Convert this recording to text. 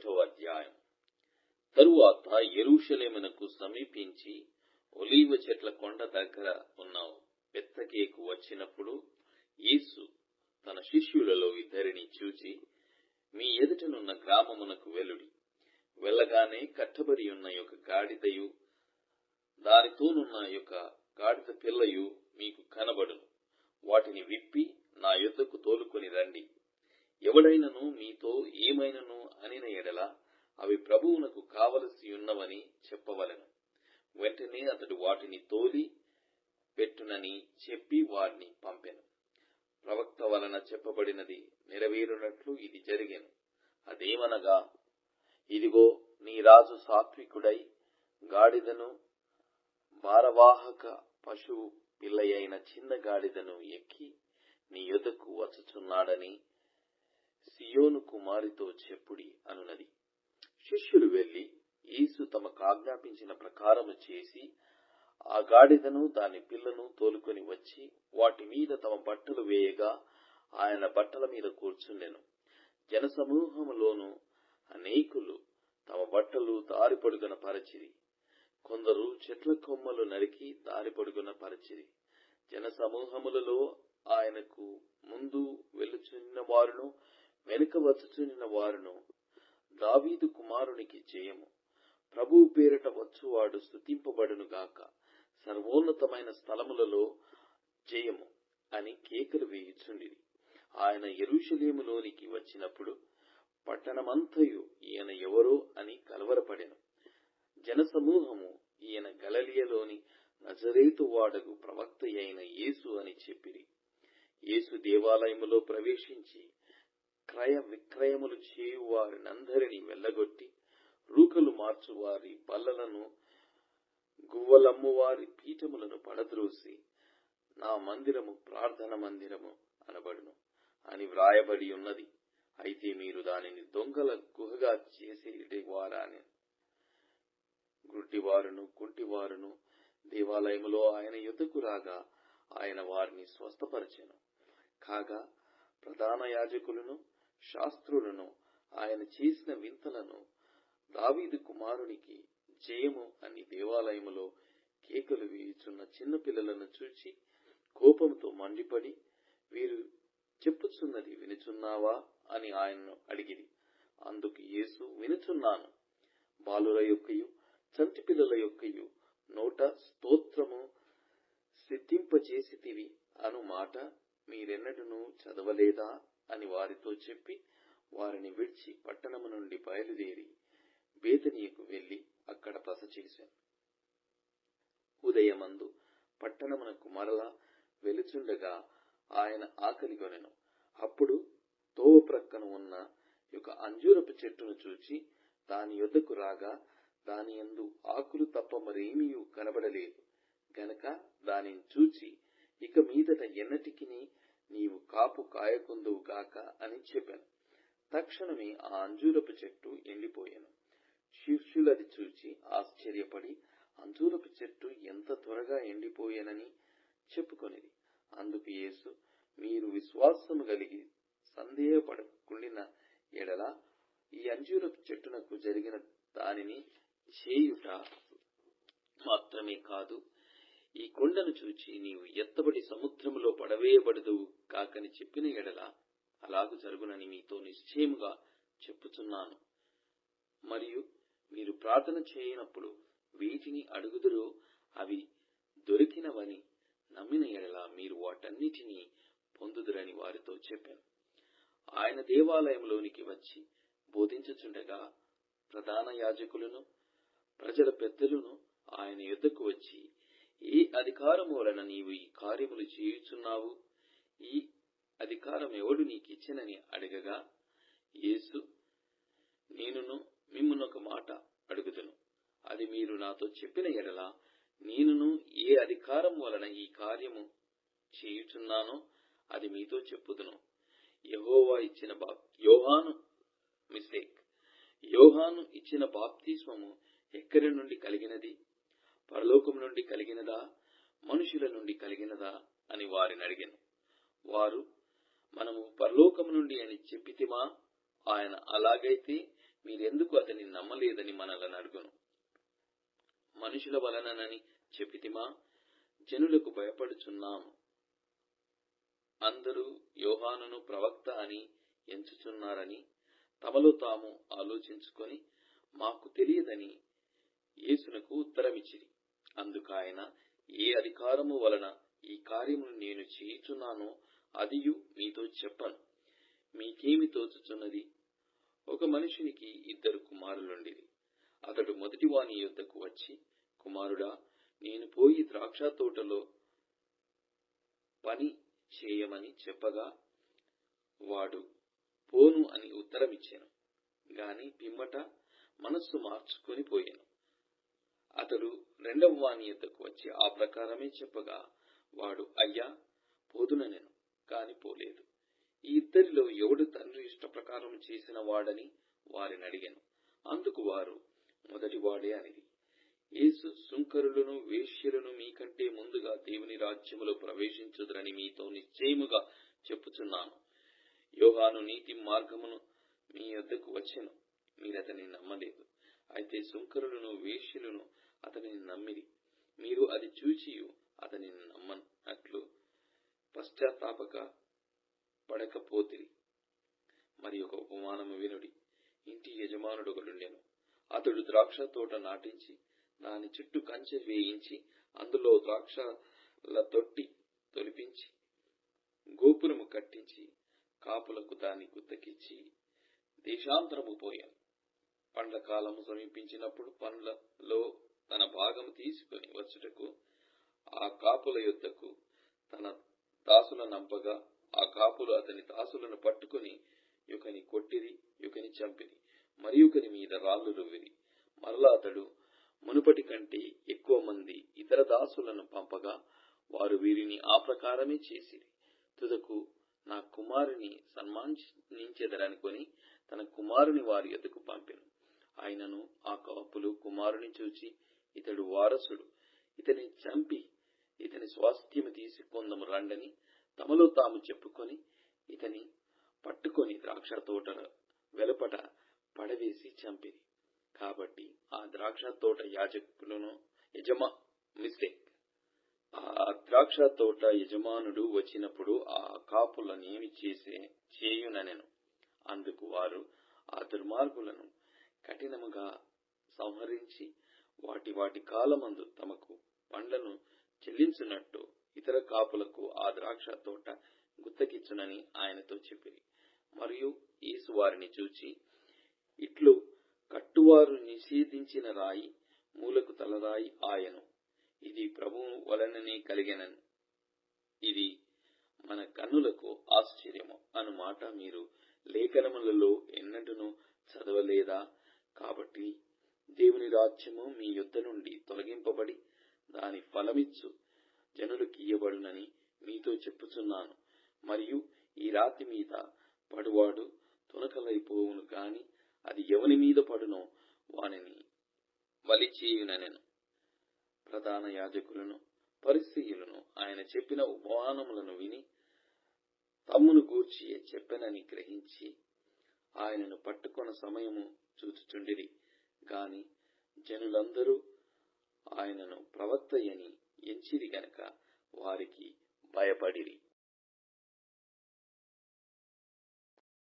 ఒకటో అధ్యాయం. తరువాత ఎరుషలేమునకు సమీపించి ఒలీవ చెట్ల కొండ దగ్గర ఉన్న బెత్తకేకు వచ్చినప్పుడు యేసు తన శిష్యులలో ఇద్దరిని చూచి మీ ఎదుటనున్న గ్రామమునకు వెలుడి వెళ్ళగానే కట్టబడి ఉన్న యొక్క గాడిదయు దానితోనున్న యొక్క గాడిద పిల్లయు మీకు కనబడును. వాటిని విప్పి నా యుద్ధకు తోలుకొని రండి. ఎవడైనను మీతో ఏమైనను అనిన ఎడల అవి ప్రభువునకు కావలసి ఉన్నవని చెప్పవలెను. వెంటనే అతడు వాటిని తోలి పెట్టునని చెప్పి వారిని పంపెను. ప్రవక్త వలన చెప్పబడినది నెరవేరునట్లు ఇది జరిగెను. అదేమనగా ఇదిగో నీ రాజు సాత్వికుడై గాడిదను భారవాహక పశువు పిల్లయైన చిన్న గాడిదను ఎక్కి నీ యొద్దకు వచ్చుచున్నాడని సియోను కుమారితో చెప్పుడి అనునది. శిష్యులు వెళ్ళి యేసు తమకు ఆజ్ఞాపించిన ప్రకారము చేసి ఆ గాడిదను దాని పిల్లను తోలుకొని వచ్చి వాటి మీద తమ బట్టలు వేయగా ఆయన బట్టల మీద కూర్చుండెను. జనసమూహములోను అనేకులు తమ బట్టలు దారి పొడుగున పరచిరి. కొందరు చెట్ల కొమ్మలు నరికి దారి పొడుగున పరచిరి. జనసమూహములలో ఆయనకు ముందు వెలుచున్న వారును వెనుక వచ్చుచున్న వారును. దావీదు కుమారునికి జయము. ప్రభువు పేరిట వచ్చువాడు స్థుతింపబడును గాక. సర్వోన్నతమైన స్థలములలో జయము అని కేకలు వేయుచుండిరి. ఆయన ఎరుషలేములోనికి వచ్చినప్పుడు పట్టణమంతయు ఈయన ఎవరో అని కలవరపడెను. జనసమూహము ఈయన గలలియలోని నజరేతు వాడకు ప్రవక్త అయిన యేసు అని చెప్పిరి. యేసు దేవాలయములో ప్రవేశించి క్రయ విక్రయములు చేయు వారినందరినీ వెళ్ళగొట్టి రూకలు మార్చువారి బల్లలను గువ్వలమ్మువారి పీఠములను పడద్రోసి నా మందిరము ప్రార్థన మందిరము అనబడును అని వ్రాయబడి ఉన్నది. అయితే మీరు దానిని దొంగల గుహగా చేసేటి వారాని గుడ్డివారును కుంటివారును దేవాలయములో ఆయన యుద్ధకు రాగా ఆయన వారిని స్వస్థపరచెను. కాగా ప్రధాన యాజకులను శాస్త్రులను ఆయన చేసిన వింతలను దావీదు కుమారునికి జయము అని దేవాలయములో కేకలు వేయుచున్న చిన్న పిల్లలను చూచి కోపంతో మండిపడి వీరు చెప్పుచున్నది వినుచున్నావా అని ఆయన్ను అడిగింది అందుకు యేసు వినుచున్నాను. బాలుర యొక్కయు చంటి పిల్లల యొక్కయు నోట స్తోత్రము సిద్ధింపచేసితివి అను మాట మీరెన్నడూ చదవలేదా? అని వారితో చెప్పి వారిని విడిచి పట్టణము నుండి బయలుదేరి బేతనీయకు వెళ్ళి అక్కడ బస చేశాను. ఉదయమందు పట్టణమునకు మరలా వెలుచుండగా ఆయన ఆకలి కొనెను అప్పుడు తోవ ప్రక్కన ఉన్న యొక్క అంజూరపు చెట్టును చూచి దాని యొద్దకు రాగా దాని యందు ఆకులు తప్ప మరేమీ కనబడలేదు. గనక దానిని చూచి ఇక మీదట ఎన్నటికి నీవు కాపు కాయకుందువు గాక అని చెప్పాను. తక్షణమే ఆ అంజూరపు చెట్టు ఎండిపోయాను. శిష్యులది చూచి ఆశ్చర్యపడి అంజూరపు చెట్టు ఎంత త్వరగా ఎండిపోయానని చెప్పుకొనిది. అందుకు యేసు మీరు విశ్వాసము కలిగి సందేహపడకుండిన ఎడల ఈ అంజూరపు చెట్టునకు జరిగిన దానిని చేయుట మాత్రమే కాదు ఈ కొండను చూచి నీవు ఎత్తబడి సముద్రములో పడవేయబడదు కాకని చెప్పిన ఎడల అలాగ జరుగునని మీతో నిశ్చయముగా చెప్పుచున్నాను. మరియు మీరు ప్రార్థన చేయనప్పుడు వీటిని అడుగుదురో అవి దొరికినవని నమ్మిన ఎడల మీరు వాటన్నిటినీ పొందుదురని వారితో చెప్పాను. ఆయన దేవాలయంలోనికి వచ్చి బోధించుచుండగా ప్రధాన యాజకులను ప్రజల పెద్దలను ఆయన ఎద్దకు వచ్చి ఏ అధికారం వలన నీవు ఈ కార్యములు చేయుచున్నావు? ఈ అధికారం ఎవడు నీకిచ్చినని అడగగా యేసు నేనును మిమ్మల్ని ఒక మాట అడుగుతును అది మీరు నాతో చెప్పిన ఎడల నేనును ఏ అధికారం వలన ఈ కార్యము చేయుచున్నానో అది మీతో చెప్పుదును. యహోవా ఇచ్చిన బాప్ యోహాను మిస్టేక్. యోహాను ఇచ్చిన బాప్తిస్మము ఎక్కడి నుండి కలిగినది? పరలోకం నుండి కలిగినదా? మనుషుల నుండి కలిగినదా? అని వారిని అడిగాను. వారు మనము పరలోకము నుండి అని చెప్పితిమా? ఆయన అలాగైతే మీరెందుకు అతని నమ్మలేదని మనలను అడుగును. మనుషుల వలననని చెప్పితిమా? జనులకు భయపడుచున్నాము అందరూ యోహానును ప్రవక్త అని ఎంచుచున్నారని తమలో తాము ఆలోచించుకొని మాకు తెలియదని యేసునకు ఉత్తరమిచ్చిరి. అందుకాయన ఏ అధికారము వలన ఈ కార్యమును నేను చేయుచున్నానో అదియు మీతో చెప్పను. మీకేమి తోచుచున్నది? ఒక మనుషునికి ఇద్దరు కుమారులుండిరి. అతడు మొదటి వాని యొద్దకు వచ్చి కుమారుడా నేను పోయి ద్రాక్ష తోటలో పని చేయమని చెప్పగా వాడు పోను అని ఉత్తరమిచ్చాను. గాని పిమ్మట మనస్సు మార్చుకొని పోయాను. అతడు రెండవ వాని యొద్దకు వచ్చి ఆ ప్రకారమే చెప్పగా వాడు అయ్యా పోదున నేను. కానిపోలేదు. ఈ ఇద్దరిలో ఎవడు తండ్రి ఇష్ట ప్రకారం చేసిన వాడని వారిని అడిగాను. అందుకు వారు మొదటి వాడే అనిది. యేసు సుంకరులను వేష్యులను మీకంటే ముందుగా దేవుని రాజ్యములో ప్రవేశించుదరని మీతో నిశ్చయముగా చెప్పుచున్నాను. యోహాను నీతి మార్గమును మీ వద్దకు వచ్చెను. మీరతని నమ్మలేదు. అయితే సుంకరులను వేశ్యలను అతనిని నమ్మిరి. మీరు అది చూచి అతనిని నమ్మనట్లు పశ్చాత్తాపక పడకపోతిరి మరి ఒక ఉపమానము వినుడి. ఇంటి యజమానుడు ఒకడుండెను అతడు ద్రాక్ష తోట నాటించి దాని చుట్టూ కంచె వేయించి అందులో ద్రాక్షల తొట్టి తొలిపించి గోపురము కట్టించి కాపులకు దాన్ని గుత్తకిచ్చి దేశాంతరము పోయాను. పండ్ల కాలము సమీపించినప్పుడు పండ్లలో తన భాగము తీసుకొని వచ్చుటకు ఆ కాపుల యొద్దకు తన దాసుల నంపగా ఆ కాపులు అతని దాసులను పట్టుకుని యుకని కొట్టిరి యుకని చంపిరి మరియుకని ఒకరి మీద రాళ్ళు రువ్విరి. మరలా అతడు మునుపటి కంటే ఎక్కువ మంది ఇతర దాసులను పంపగా వారు వీరిని ఆ ప్రకారమే చేసిరి. తుదకు నా కుమారుని సన్మానించెదరనుకొని తన కుమారుని వారి ఎదుకు పంపెను. ఆయనను ఆ కాపులు కుమారుని చూచి ఇతడు వారసుడు. ఇతని చంపి ఇతని స్వాస్థ్యము తీసుకొందము రండని తమలో తాము చెప్పుకొని ఇతని పట్టుకొని ద్రాక్ష తోట వెలుపట పడవేసి చంపిరి. కాబట్టి ఆ ద్రాక్ష తోట యాజకులను యజమా మిస్టేక్ ఆ ద్రాక్ష తోట యజమానుడు వచ్చినప్పుడు ఆ కాపులనేమి చేసే చేయుననెను. అందుకు వారు ఆ దుర్మార్గులను కఠినముగా సంహరించి వాటి వాటి కాలమందు తమకు చెల్లించినట్టు ఇతర కాపులకు ఆ ద్రాక్ష తోట గుత్తకిచ్చునని ఆయనతో చెప్పిరి. మరియు యేసు వారిని చూచి ఇట్లు కట్టువారు నిషేధించిన రాయి మూలకు తలరాయి ఆయను. ఇది ప్రభువు వలననే కలిగెనను ఇది మన కన్నులకు ఆశ్చర్యము. అను మాట మీరు లేఖనములలో ఎన్నటను చదవలేదా? కాబట్టి దేవుని రాజ్యము మీ యుద్ధ నుండి తొలగింపబడి దాని ఫలమిచ్చు. జనులు గీయబడునని మీతో చెప్పుచున్నాను. మరియు ఈ రాతి మీద పడువాడు తునకలైపోవును గాని అది ఎవని మీద పడునో వానిని బలిచేయునెను ప్రధాన యాజకులను పరిస్థితులను ఆయన చెప్పిన ఉపమానములను విని తమ్మును గూర్చి చెప్పెనని గ్రహించి ఆయనను పట్టుకొన సమయము చూచుచుండిరి. గాని జనులందరూ ఆయనను ప్రవక్తయని ఎంచిరి గనక వారికి భయపడిరి.